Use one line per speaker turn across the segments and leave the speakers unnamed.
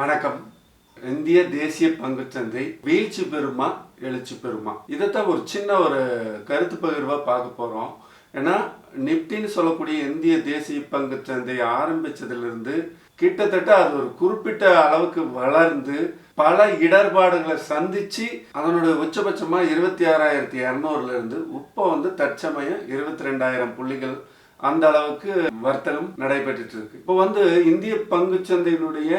வணக்கம். இந்திய தேசிய பங்குச்சந்தை வீழ்ச்சி பெறுமா எழுச்சி பெறுமா? இதைத்தான் ஒரு சின்ன ஒரு கருத்து பகிர்வாக பார்க்க போகிறோம் ஏன்னா நிப்டின்னு சொல்லக்கூடிய இந்திய தேசிய பங்குச்சந்தை ஆரம்பித்ததுலேருந்து கிட்டத்தட்ட அது ஒரு குறிப்பிட்ட அளவுக்கு வளர்ந்து பல இடர்பாடுகளை சந்திச்சு அதனுடைய உச்சபட்சமாக இருபத்தி ஆறாயிரத்தி இரநூறுலேருந்து இப்போ வந்து தற்சமயம் இருபத்தி ரெண்டாயிரம் புள்ளிகள் அந்த அளவுக்கு வர்த்தகம் நடைபெற்றுட்டு இருக்கு. இப்போ வந்து இந்திய பங்குச்சந்தையினுடைய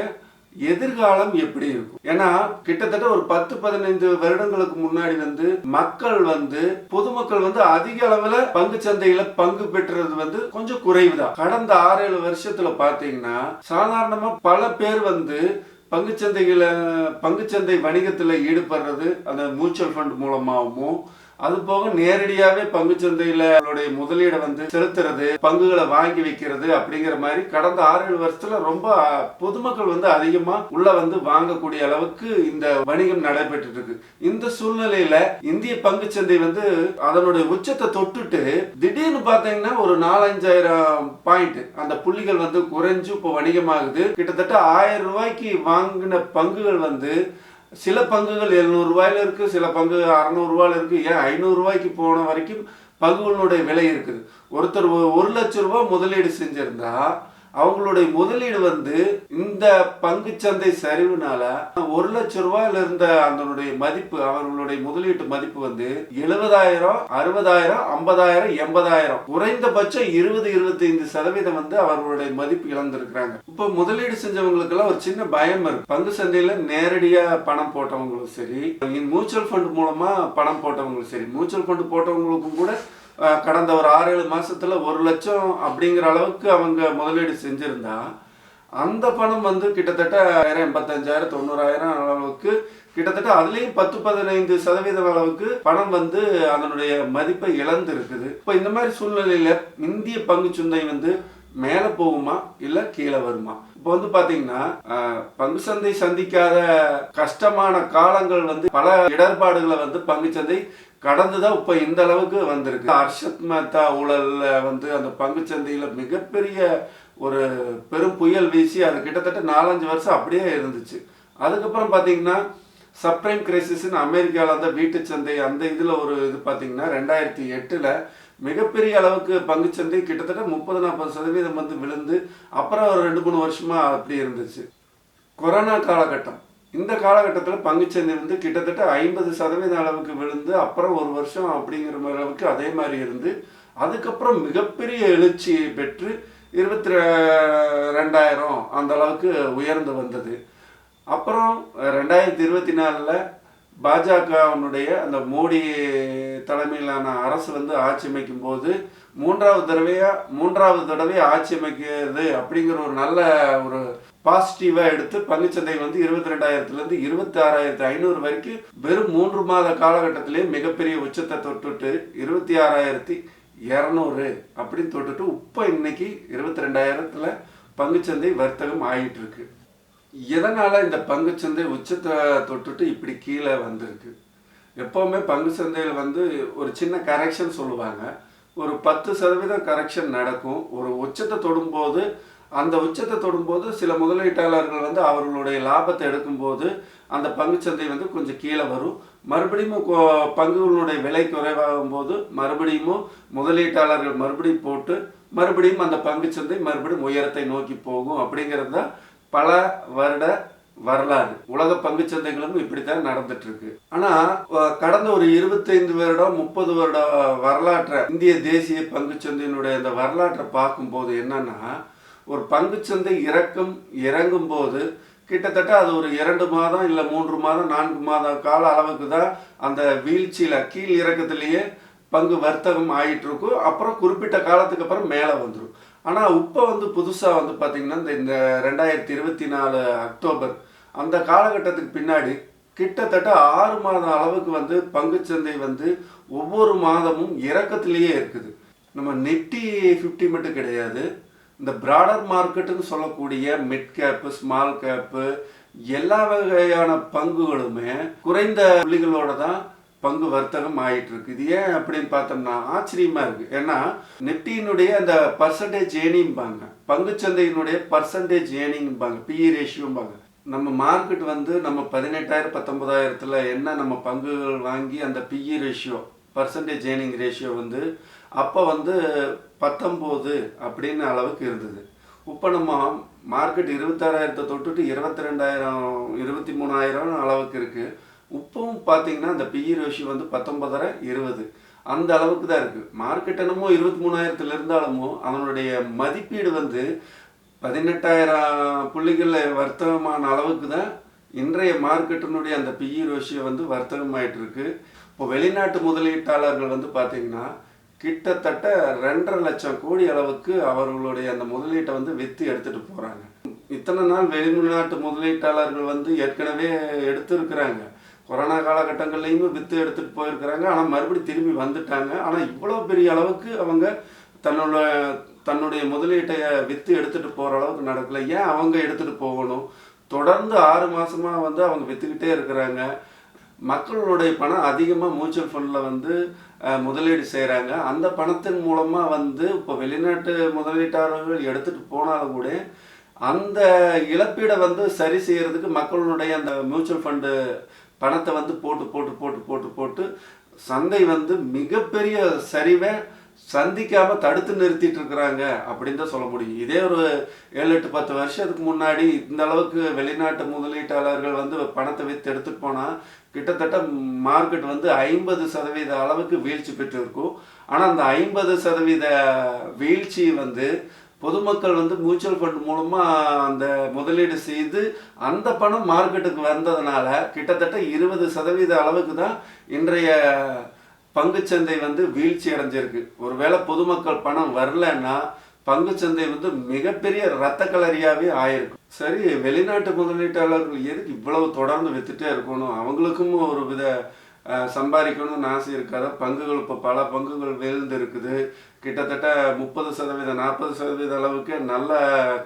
எதிர்காலம் எப்படி இருக்கும்? ஏன்னா கிட்டத்தட்ட ஒரு பத்து பதினைந்து வருடங்களுக்கு முன்னாடி வந்து மக்கள் வந்து பொதுமக்கள் வந்து அதிக அளவுல பங்கு சந்தையில பங்கு பெற்றது வந்து கொஞ்சம் குறைவுதான். கடந்த ஆறு ஏழு வருஷத்துல பாத்தீங்கன்னா சாதாரணமா பல பேர் வந்து பங்குச்சந்தைகளை பங்குச்சந்தை வணிகத்தில் ஈடுபடுறது அந்த மியூச்சுவல் ஃபண்ட் மூலமாகவும் அது போக நேரடியாகவே பங்குச்சந்தையில் அவங்களுடைய முதலீடை வந்து செலுத்துறது பங்குகளை வாங்கி வைக்கிறது அப்படிங்கிற மாதிரி கடந்த ஆறு ஏழு வருஷத்துல ரொம்ப பொதுமக்கள் வந்து அதிகமா உள்ள வந்து வாங்கக்கூடிய அளவுக்கு இந்த வணிகம் நடைபெற்று இருக்கு இந்த சூழ்நிலையில இந்திய பங்குச்சந்தை வந்து அதனுடைய உச்சத்தை தொட்டுட்டு திடீர்னு பாத்தீங்கன்னா ஒரு நாலஞ்சாயிரம் பாயிண்ட் அந்த புள்ளிகள் வந்து குறைஞ்சு இப்போ வணிகமாகுது. கிட்டத்தட்ட ஆயிரம் ரூபாய்க்கு வாங்கின பங்குகள் வந்து சில பங்குகள் எழுநூறு இருக்குது சில பங்கு அறநூறு இருக்குது ஏன் ஐநூறுரூவாய்க்கு போன வரைக்கும் பங்குகளுடைய விலை இருக்குது. ஒருத்தர் ஒரு லட்சம் ரூபா முதலீடு செஞ்சுருந்தா அவங்களுடைய முதலீடு வந்து இந்த பங்குச்சந்தை சரிவுனால ஒரு லட்சம் ரூபாயில இருந்த அதனுடைய மதிப்பு அவர்களுடைய முதலீட்டு மதிப்பு வந்து எழுபதாயிரம் அறுபதாயிரம் ஐம்பதாயிரம் எண்பதாயிரம். குறைந்தபட்சம் இருபது இருபத்தைந்து சதவீதம் வந்து அவர்களுடைய மதிப்பு இழந்திருக்கிறாங்க. இப்போ முதலீடு செஞ்சவங்களுக்கு எல்லாம் ஒரு சின்ன பயம் இருக்கு. பங்கு சந்தையில நேரடியா பணம் போட்டவங்களும் சரி மியூச்சுவல் ஃபண்ட் மூலமா பணம் போட்டவங்களும் சரி மியூச்சுவல் ஃபண்ட் போட்டவங்களுக்கும் கூட கடந்த ஒரு ஆறு ஏழு மாசத்துல ஒரு லட்சம் அப்படிங்கிற அளவுக்கு அவங்க முதலீடு செஞ்சிருந்தா அந்த பணம் வந்து கிட்டத்தட்ட ஆயிரம் எண்பத்தஞ்சாயிரம் தொண்ணூறாயிரம் அளவுக்கு கிட்டத்தட்ட அதுலேயும் பத்து பதினைந்து சதவீதம் அளவுக்கு பணம் வந்து அதனுடைய மதிப்பை இழந்து இருக்குது இப்போ இந்த மாதிரி சூழ்நிலையில இந்திய பங்குச்சந்தை வந்து மேலே போகுமா இல்லை கீழே வருமா? இப்போ வந்து பார்த்தீங்கன்னா பங்கு சந்தை சந்திக்காத கஷ்டமான காலங்கள் வந்து பல இடர்பாடுகளை வந்து கடந்து கடந்துதான் இப்போ இந்த அளவுக்கு வந்திருக்கு. அர்ஷத் மேத்தா ஊழல்ல வந்து அந்த பங்குச்சந்தையில மிகப்பெரிய ஒரு பெரும் புயல் வீசி அது கிட்டத்தட்ட நாலஞ்சு வருஷம் அப்படியே இருந்துச்சு. அதுக்கப்புறம் பார்த்தீங்கன்னா சப்ரைம் கிரைசிஸ்ன்னு அமெரிக்காவில் அந்த வீட்டு சந்தை அந்த இதில் ஒரு இது பார்த்தீங்கன்னா ரெண்டாயிரத்தி எட்டில் மிகப்பெரிய அளவுக்கு பங்குச்சந்தை கிட்டத்தட்ட முப்பது நாற்பது சதவீதம் வந்து விழுந்து அப்புறம் ஒரு ரெண்டு மூணு வருஷமாக அப்படி இருந்துச்சு. கொரோனா காலகட்டம். இந்த காலகட்டத்தில் பங்குச்சந்தை வந்து கிட்டத்தட்ட ஐம்பது சதவீத அளவுக்கு விழுந்து அப்புறம் ஒரு வருஷம் அப்படிங்கிற மாதிரி அளவுக்கு அதே மாதிரி இருந்து அதுக்கப்புறம் மிகப்பெரிய எழுச்சியை பெற்று இருபத்தி ரெண்டாயிரம் அந்த அளவுக்கு உயர்ந்து வந்தது. அப்புறம் ரெண்டாயிரத்தி இருபத்தி நாலில் பாஜகவினுடைய அந்த மோடி தலைமையிலான அரசு வந்து ஆட்சி அமைக்கும் போது மூன்றாவது தடவையாக மூன்றாவது தடவை ஆட்சி அமைக்கிறது அப்படிங்கிற ஒரு நல்ல ஒரு பாசிட்டிவாக எடுத்து பங்குச்சந்தை வந்து இருபத்தி ரெண்டாயிரத்துலேருந்து இருபத்தி ஆறாயிரத்தி ஐநூறு வரைக்கும் வெறும் மூன்று மாத காலகட்டத்திலேயே மிகப்பெரிய உச்சத்தை தொட்டுட்டு இருபத்தி ஆறாயிரத்தி இரநூறு அப்படின்னு தொட்டுட்டு இப்போ இன்னைக்கு இருபத்தி ரெண்டாயிரத்தில் பங்குச்சந்தை வர்த்தகம் ஆகிட்டு இருக்கு எதனால் இந்த பங்குச்சந்தை உச்சத்தை தொட்டுட்டு இப்படி கீழே வந்திருக்கு? எப்போவுமே பங்கு சந்தையில் வந்து ஒரு சின்ன கரெக்ஷன் சொல்லுவாங்க. ஒரு பத்து சதவீதம் கரெக்ஷன் நடக்கும். ஒரு உச்சத்தை தொடும்போது அந்த உச்சத்தை தொடும்போது சில முதலீட்டாளர்கள் வந்து அவர்களுடைய லாபத்தை எடுக்கும்போது அந்த பங்குச்சந்தை வந்து கொஞ்சம் கீழே வரும். மறுபடியும் பங்குகளுடைய விலை குறைவாகும் போது மறுபடியும் முதலீட்டாளர்கள் மறுபடியும் போட்டு மறுபடியும் அந்த பங்குச்சந்தை மறுபடியும் உயரத்தை நோக்கி போகும் அப்படிங்கிறது தான் பல வருட வரலாறு. உலக பங்குச்சந்தைகளும் இப்படித்தான் நடந்துட்டு இருக்கு ஆனா கடந்த ஒரு இருபத்தைந்து வருடம் முப்பது வருட வரலாற்றை இந்திய தேசிய பங்குச்சந்தையினுடைய அந்த வரலாற்றை பார்க்கும்போது என்னன்னா ஒரு பங்குச்சந்தை இறக்கும் இறங்கும் போது கிட்டத்தட்ட அது ஒரு இரண்டு மாதம் இல்லை மூன்று மாதம் நான்கு மாதம் கால அளவுக்கு தான் அந்த வீழ்ச்சியில் கீழ் இறக்கத்துலேயே பங்கு வர்த்தகம் ஆகிட்டு இருக்கும் அப்புறம் குறிப்பிட்ட காலத்துக்கு அப்புறம் மேலே வந்துடும் ஆனால் இப்போ வந்து புதுசாக வந்து பார்த்திங்கன்னா இந்த இந்த ரெண்டாயிரத்தி இருபத்தி நாலு அக்டோபர் அந்த காலகட்டத்துக்கு பின்னாடி கிட்டத்தட்ட ஆறு மாதம் அளவுக்கு வந்து பங்குச்சந்தை வந்து ஒவ்வொரு மாதமும் இறக்கத்திலேயே இருக்குது. நம்ம நிப்டி ஃபிஃப்டி மட்டும் கிடையாது. இந்த ப்ராடர் மார்க்கெட்டுன்னு சொல்லக்கூடிய மிட் கேப்பு ஸ்மால் கேப்பு எல்லா வகையான பங்குகளுமே குறைந்த புள்ளிகளோட தான் பங்கு வர்த்தகம் ஆயிட்டு இருக்கு இது ஏன் அப்படின்னு பார்த்தோம்னா ஆச்சரியமா இருக்கு. ஏன்னா நிப்டியினுடைய அந்த பர்சன்டேஜ் ஏனிங்பாங்க பங்குச்சந்தையினுடைய பர்சன்டேஜ் ஏனிங்பாங்க பிஇ ரேஷியோம்பாங்க நம்ம மார்க்கெட் வந்து நம்ம பதினெட்டாயிரம் பத்தொன்பதாயிரத்தில் என்ன நம்ம பங்குகள் வாங்கி அந்த பிஇ ரேஷியோ பர்சன்டேஜ் ஏனிங் ரேஷியோ வந்து அப்போ வந்து பத்தொம்போது அப்படின்னு அளவுக்கு இருந்தது. இப்போ நம்ம மார்க்கெட் இருபத்தாறாயிரத்தை தொட்டுட்டு இருபத்தி ரெண்டாயிரம் இருபத்தி மூணாயிரம் அளவுக்கு இருக்குது இப்பவும் பார்த்தீங்கன்னா அந்த பிஇ ரேஷியோ வந்து பத்தொன்பதரை இருபது. அந்த அளவுக்கு தான் இருக்குது மார்க்கெட் என்னமோ இருபத்தி மூணாயிரத்தில் இருந்தாலுமோ அவனுடைய மதிப்பீடு வந்து பதினெட்டாயிரம் புள்ளிகளில் வர்த்தகமான அளவுக்கு தான் இன்றைய மார்க்கெட்டினுடைய அந்த பிஇ ரேஷியோ வந்து வர்த்தகமாயிட்டு இருக்கு. இப்போ வெளிநாட்டு முதலீட்டாளர்கள் வந்து பார்த்தீங்கன்னா கிட்டத்தட்ட ரெண்டரை லட்சம் கோடி அளவுக்கு அவர்களுடைய அந்த முதலீட்டை வந்து விற்று எடுத்துட்டு போகிறாங்க இத்தனை நாள் வெளிநாட்டு முதலீட்டாளர்கள் வந்து ஏற்கனவே எடுத்திருக்கிறாங்க. கொரோனா காலகட்டங்கள்லையுமே விற்று எடுத்துகிட்டு போயிருக்கிறாங்க. ஆனால் மறுபடியும் திரும்பி வந்துட்டாங்க. ஆனால் இவ்வளோ பெரிய அளவுக்கு அவங்க தன்னோட தன்னுடைய முதலீட்டை விற்று எடுத்துகிட்டு போகிற அளவுக்கு நடக்கல. ஏன் அவங்க எடுத்துகிட்டு போகணும்? தொடர்ந்து ஆறு மாதமாக வந்து அவங்க விற்றுக்கிட்டே இருக்கிறாங்க. மக்களுடைய பணம் அதிகமாக மியூச்சுவல் ஃபண்டில் வந்து முதலீடு செய்கிறாங்க அந்த பணத்தின் மூலமாக வந்து இப்போ வெளிநாட்டு முதலீட்டாளர்கள் எடுத்துகிட்டு போனாலும் கூட அந்த இழப்பீடை வந்து சரி செய்கிறதுக்கு மக்களுடைய அந்த மியூச்சுவல் ஃபண்டு பணத்தை வந்து போட்டு போட்டு போட்டு போட்டு போட்டு சந்தை வந்து மிகப்பெரிய சரிவை சந்திக்காம தடுத்து நிறுத்திட்டு இருக்கிறாங்க அப்படின்னு தான் சொல்ல முடியும். இதே ஒரு ஏழு எட்டு பத்து வருஷத்துக்கு முன்னாடி இந்த அளவுக்கு வெளிநாட்டு முதலீட்டாளர்கள் வந்து பணத்தை வித்து எடுத்துட்டு போனா கிட்டத்தட்ட மார்க்கெட் வந்து ஐம்பது சதவீத அளவுக்கு வீழ்ச்சி பெற்று இருக்கும் ஆனா அந்த ஐம்பது சதவீத வீழ்ச்சி வந்து பொதுமக்கள் வந்து மியூச்சுவல் ஃபண்ட் மூலமா அந்த முதலீடு செய்து அந்த பணம் மார்க்கெட்டுக்கு வந்ததுனால கிட்டத்தட்ட இருபது சதவீத அளவுக்கு தான் இன்றைய பங்குச்சந்தை வந்து வீழ்ச்சி அடைஞ்சிருக்கு. ஒருவேளை பொதுமக்கள் பணம் வரலன்னா பங்குச்சந்தை வந்து மிகப்பெரிய ரத்த கலரியாவே ஆயிருக்கும் சரி வெளிநாட்டு முதலீட்டாளர்கள் எதுக்கு இவ்வளவு தொடர்ந்து வித்துட்டே இருக்கணும்? அவங்களுக்கும் ஒரு வித சம்பாதிக்கணும்னு ஆசை இருக்காத. பங்குகள் இப்போ பல பங்குகள் விழுந்து இருக்குது கிட்டத்தட்ட முப்பது சதவீதம் நாற்பது சதவீத அளவுக்கு நல்ல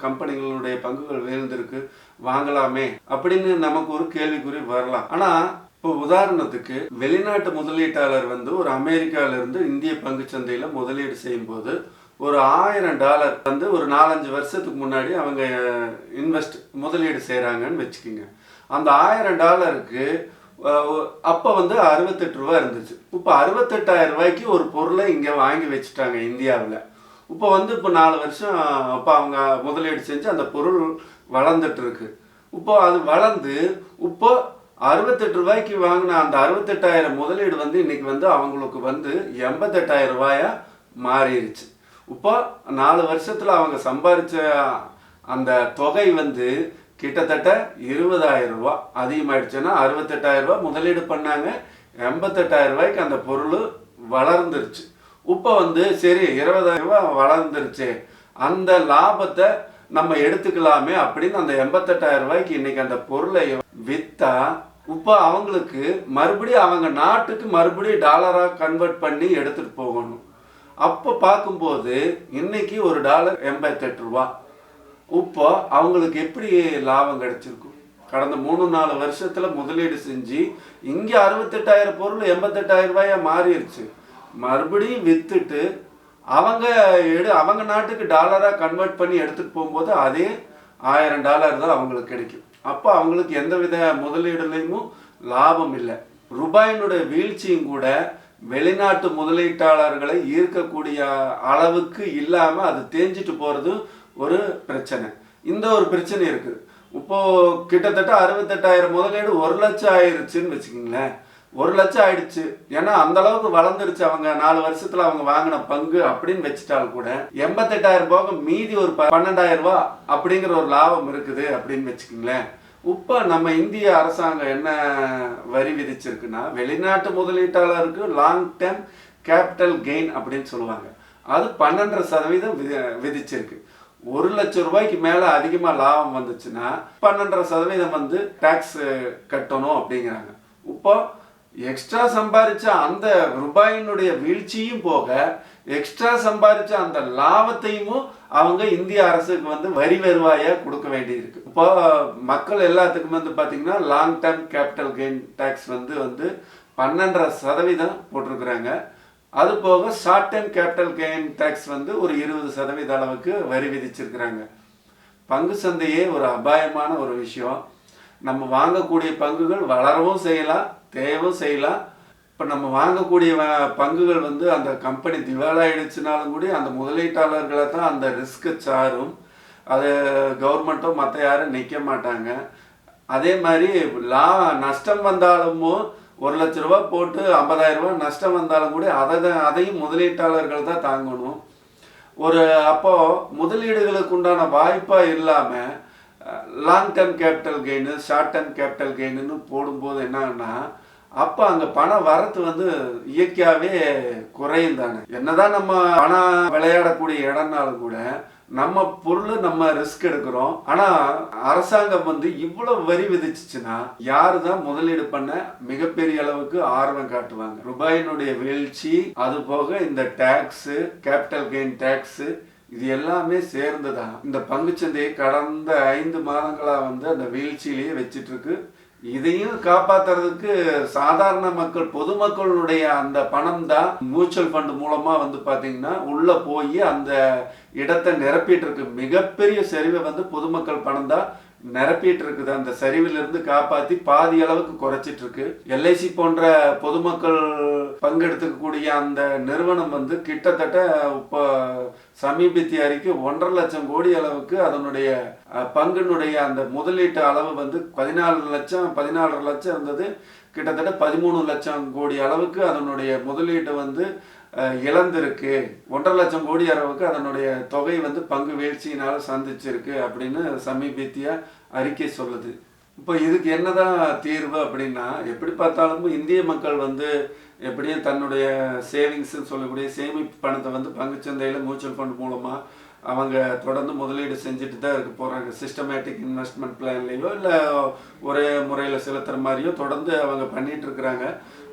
கம்பெனிகளுடைய பங்குகள் விழுந்திருக்கு. வாங்கலாமே அப்படின்னு நமக்கு ஒரு கேள்விக்குறி வரலாம். ஆனால் இப்போ உதாரணத்துக்கு வெளிநாட்டு முதலீட்டாளர் வந்து ஒரு அமெரிக்கால இருந்து இந்திய பங்குச்சந்தையில முதலீடு செய்யும் போது ஒரு ஆயிரம் டாலர் வந்து ஒரு நாலஞ்சு வருஷத்துக்கு முன்னாடி அவங்க இன்வெஸ்ட் முதலீடு செய்கிறாங்கன்னு வச்சுக்கோங்க. அந்த ஆயிரம் டாலருக்கு அப்போ வந்து அறுபத்தெட்டு ரூபா இருந்துச்சு. இப்போ அறுபத்தெட்டாயிரம் ரூபாய்க்கு ஒரு பொருளை இங்கே வாங்கி வச்சுட்டாங்க இந்தியாவில். இப்போ வந்து இப்போ நாலு வருஷம் அப்போ அவங்க முதலீடு செஞ்சு அந்த பொருள் வளர்ந்துட்டு இருக்கு. இப்போ அது வளர்ந்து இப்போ அறுபத்தெட்டு ரூபாய்க்கு வாங்கின அந்த அறுபத்தெட்டாயிரம் முதலீடு வந்து இன்னைக்கு வந்து அவங்களுக்கு வந்து எண்பத்தெட்டாயிரம் ரூபாயா மாறிடுச்சு இப்போ நாலு வருஷத்தில் அவங்க சம்பாதிச்ச அந்த தொகை வந்து கிட்டத்தட்ட இருபதாயிரம் ரூபா அதிகமாயிடுச்சுன்னா அறுபத்தெட்டாயிரம் ரூபாய் முதலீடு பண்ணாங்க. எண்பத்தெட்டாயிரம் ரூபாய்க்கு அந்த பொருள் வளர்ந்துருச்சு. இப்போ வந்து சரி இருபதாயிரம் ரூபாய் வளர்ந்துருச்சு. அந்த லாபத்தை நம்ம எடுத்துக்கலாமே அப்படின்னு அந்த எண்பத்தெட்டாயிரம் ரூபாய்க்கு இன்னைக்கு அந்த பொருளை வித்தா இப்போ அவங்களுக்கு மறுபடியும் அவங்க நாட்டுக்கு மறுபடியும் டாலராக கன்வெர்ட் பண்ணி எடுத்துட்டு போகணும். அப்போ பார்க்கும்போது இன்னைக்கு ஒரு டாலர் எண்பத்தெட்டு ரூபா. இப்போ அவங்களுக்கு எப்படி லாபம் கிடைச்சிருக்கும்? கடந்த மூணு நாலு வருஷத்தில் முதலீடு செஞ்சு இங்கே அறுபத்தெட்டாயிரம் பொருள் எண்பத்தெட்டாயிரம் ரூபாயா மாறிடுச்சு. மறுபடியும் விற்றுட்டு அவங்க எடு அவங்க நாட்டுக்கு டாலராக கன்வெர்ட் பண்ணி எடுத்துகிட்டு போகும்போது அதே ஆயிரம் டாலர் தான் அவங்களுக்கு கிடைக்கும். அப்போ அவங்களுக்கு எந்த வித முதலீடுலையும் லாபம் இல்லை. ரூபாயினுடைய வீழ்ச்சியும் கூட வெளிநாட்டு முதலீட்டாளர்களை ஈர்க்கக்கூடிய அளவுக்கு இல்லாமல் அது தேஞ்சிட்டு போகிறது ஒரு பிரச்சனை. இந்த ஒரு பிரச்சனை இருக்குது இப்போது கிட்டத்தட்ட அறுபத்தெட்டாயிரம் முதலீடு ஒரு லட்சம் ஆயிடுச்சுன்னு வச்சுக்கோங்களேன். ஒரு லட்சம் ஆயிடுச்சு. ஏன்னா அந்த அளவுக்கு வளர்ந்துருச்சு அவங்க. நாலு வருஷத்துல அவங்க வாங்கின பங்கு அப்படின்னு வச்சுட்டால் கூட எண்பத்தெட்டாயிரம் ரூபாய்க்கு மீதி ஒரு பன்னெண்டாயிரம் ரூபாய் அப்படிங்கிற ஒரு லாபம் இருக்குது அப்படின்னு வச்சுக்கோங்களேன். இப்போ நம்ம இந்திய அரசாங்கம் என்ன வரி விதிச்சிருக்குன்னா வெளிநாட்டு முதலீட்டாளருக்கு லாங் டேர்ம் கேபிட்டல் கெயின் அப்படின்னு சொல்லுவாங்க. அது பன்னெண்டரை சதவீதம் விதி- விதிச்சிருக்கு. ஒரு லட்சம் ரூபாய்க்கு மேல அதிகமா லாபம் வந்துச்சுன்னா பன்னெண்டரை சதவீதம் வந்து டாக்ஸ் கட்டணும் அப்படிங்கிறாங்க. இப்போ எக்ஸ்ட்ரா சம்பாதிச்ச அந்த ரூபாயினுடைய வீழ்ச்சியும் போக எக்ஸ்ட்ரா சம்பாதிச்ச அந்த லாபத்தையும் அவங்க இந்திய அரசுக்கு வந்து வரி வருவாயாக கொடுக்க வேண்டியிருக்கு. இப்போ மக்கள் எல்லாத்துக்கும் வந்து பார்த்திங்கன்னா long term capital gain tax வந்து வந்து பன்னெண்டரை சதவீதம் போட்டிருக்கிறாங்க. அது போக short term capital gain tax வந்து ஒரு இருபது சதவீத அளவுக்கு வரி விதிச்சிருக்கிறாங்க. பங்கு சந்தையே ஒரு அபாயமான ஒரு விஷயம். நம்ம வாங்கக்கூடிய பங்குகள் வளரவும் செய்யலாம் தேவும் செய்யலாம். இப்போ நம்ம வாங்கக்கூடிய பங்குகள் வந்து அந்த கம்பெனி திவாலாயிடுச்சுனாலும் கூட அந்த முதலீட்டாளர்களை தான் அந்த ரிஸ்க்கு சாரும். அது கவர்மெண்ட்டோ மற்ற யாரும் நிற்க மாட்டாங்க. அதே மாதிரி லா நஷ்டம் வந்தாலும் ஒரு லட்ச ரூபா போட்டு ஐம்பதாயிரம் ரூபா நஷ்டம் வந்தாலும் கூட அதை தான் அதையும் முதலீட்டாளர்கள் தான் தாங்கணும். ஒரு அப்போது முதலீடுகளுக்கு உண்டான வாய்ப்பாக இல்லாமல் long term capital gain short term capital கெயின்னு போடும்போது என்னன்னா அப்போ அங்கே பணம் வரத்து வந்து இயற்கையாகவே குறையும் தானே. என்னதான் நம்ம பணம் விளையாடக்கூடிய இடம்னாலும் கூட நம்ம பொருள் நம்ம ரிஸ்க் எடுக்கிறோம். ஆனால் அரசாங்கம் வந்து இவ்வளோ வரி விதிச்சிச்சுன்னா யாரு தான் முதலீடு பண்ண மிகப்பெரிய அளவுக்கு ஆர்வம் காட்டுவாங்க. ரூபாயினுடைய வீழ்ச்சி அது போக இந்த டேக்ஸு கேபிட்டல் கெயின் டேக்ஸு இது எல்லாமே சேர்ந்து தான் இந்த பங்குச்சந்தையை கடந்த ஐந்து மாதங்களாக வந்து அந்த வீழ்ச்சியிலேயே வச்சிட்டு இருக்கு இதையும் காப்பாத்துறதுக்கு சாதாரண மக்கள் பொதுமக்களுடைய அந்த பணம் தான் மியூச்சுவல் ஃபண்ட் மூலமா வந்து பாத்தீங்கன்னா உள்ள போய் அந்த இடத்தை நிரப்பிட்டு இருக்கு. மிகப்பெரிய சரிவை வந்து பொதுமக்கள் பணம் தான் நிரப்பிட்டு இருக்குது அந்த சரிவிலிருந்து காப்பாத்தி பாதி அளவுக்கு குறைச்சிட்டு இருக்கு எல்ஐசி போன்ற பொதுமக்கள் பங்கெடுத்துக்கக்கூடிய அந்த நிறுவனம் வந்து கிட்டத்தட்ட இப்போ சமீபத்திய அறிக்கை ஒன்றரை லட்சம் கோடி அளவுக்கு அதனுடைய பங்குனுடைய பங்கினுடைய அந்த முதலீட்டு அளவு வந்து பதினாலு லட்சம் பதினாலரை லட்சம் இருந்தது. கிட்டத்தட்ட பதிமூணு லட்சம் கோடி அளவுக்கு அதனுடைய முதலீடு வந்து இழந்திருக்கு. ஒன்றரை லட்சம் கோடி அளவுக்கு அதனுடைய தொகை வந்து பங்கு வீழ்ச்சியினால சந்திச்சிருக்கு அப்படின்னு சமீபத்திய அறிக்கை சொல்லுது. இப்போ இதுக்கு என்னதான் தீர்வு அப்படின்னா எப்படி பார்த்தாலும் இந்திய மக்கள் வந்து எப்படியும் தன்னுடைய சேவிங்ஸ்ன்னு சொல்லக்கூடிய சேமிப்பு பணத்தை வந்து பங்குச்சந்தையில் மியூச்சுவல் ஃபண்ட் மூலமாக அவங்க தொடர்ந்து முதலீடு செஞ்சுட்டு தான் இருக்க போகிறாங்க சிஸ்டமேட்டிக் இன்வெஸ்ட்மெண்ட் பிளான்லேயோ இல்லை ஒரே முறையில் செலுத்துகிற மாதிரியோ தொடர்ந்து அவங்க பண்ணிகிட்டு இருக்கிறாங்க.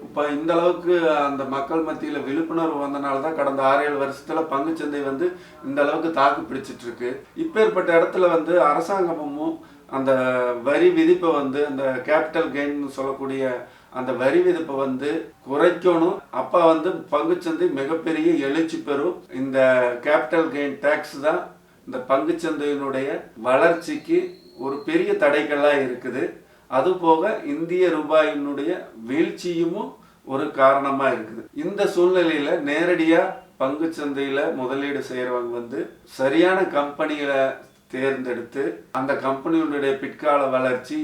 இப்போ இந்த அளவுக்கு அந்த மக்கள் மத்தியில் விழிப்புணர்வு வந்தனால தான் கடந்த ஆறு ஏழு வருஷத்தில் பங்குச்சந்தை வந்து இந்த அளவுக்கு தாக்கு பிடிச்சிட்டு இருக்கு. இப்பேற்பட்ட இடத்துல வந்து அரசாங்கமும் அந்த வரி விதிப்பை வந்து அந்த கேபிட்டல் கெயின் சொல்லக்கூடிய அந்த வரி விதிப்பை வந்து குறைக்கணும். அப்போ வந்து பங்குச்சந்தை மிகப்பெரிய எழுச்சி பெறும். இந்த கேபிட்டல் கெயின் டேக்ஸ் தான் இந்த பங்குச்சந்தையினுடைய வளர்ச்சிக்கு ஒரு பெரிய தடைகளாக இருக்குது. அதுபோக இந்திய ரூபாயினுடைய வீழ்ச்சியும் ஒரு காரணமாக இருக்குது. இந்த சூழ்நிலையில் நேரடியாக பங்குச்சந்தையில் முதலீடு செய்கிறவங்க வந்து சரியான கம்பெனியில் தேர்ந்தெடுத்து அந்த கம்பெனியுடைய பிற்கால வளர்ச்சி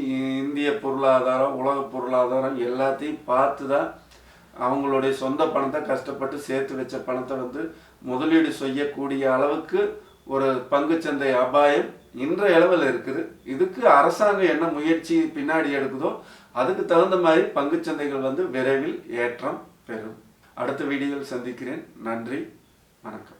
இந்திய பொருளாதாரம் உலக பொருளாதாரம் எல்லாத்தையும் பார்த்து தான் அவங்களுடைய சொந்த பணத்தை கஷ்டப்பட்டு சேர்த்து வச்ச பணத்தை வந்து முதலீடு செய்யக்கூடிய அளவுக்கு ஒரு பங்குச்சந்தை அபாயம் இன்றைய அளவில் இருக்குது. இதுக்கு அரசாங்கம் என்ன முயற்சி பின்னாடி எடுக்குதோ அதுக்கு தகுந்த மாதிரி பங்குச்சந்தைகள் வந்து விரைவில் ஏற்றம் பெறும். அடுத்த வீடியோவில் சந்திக்கிறேன். நன்றி. வணக்கம்.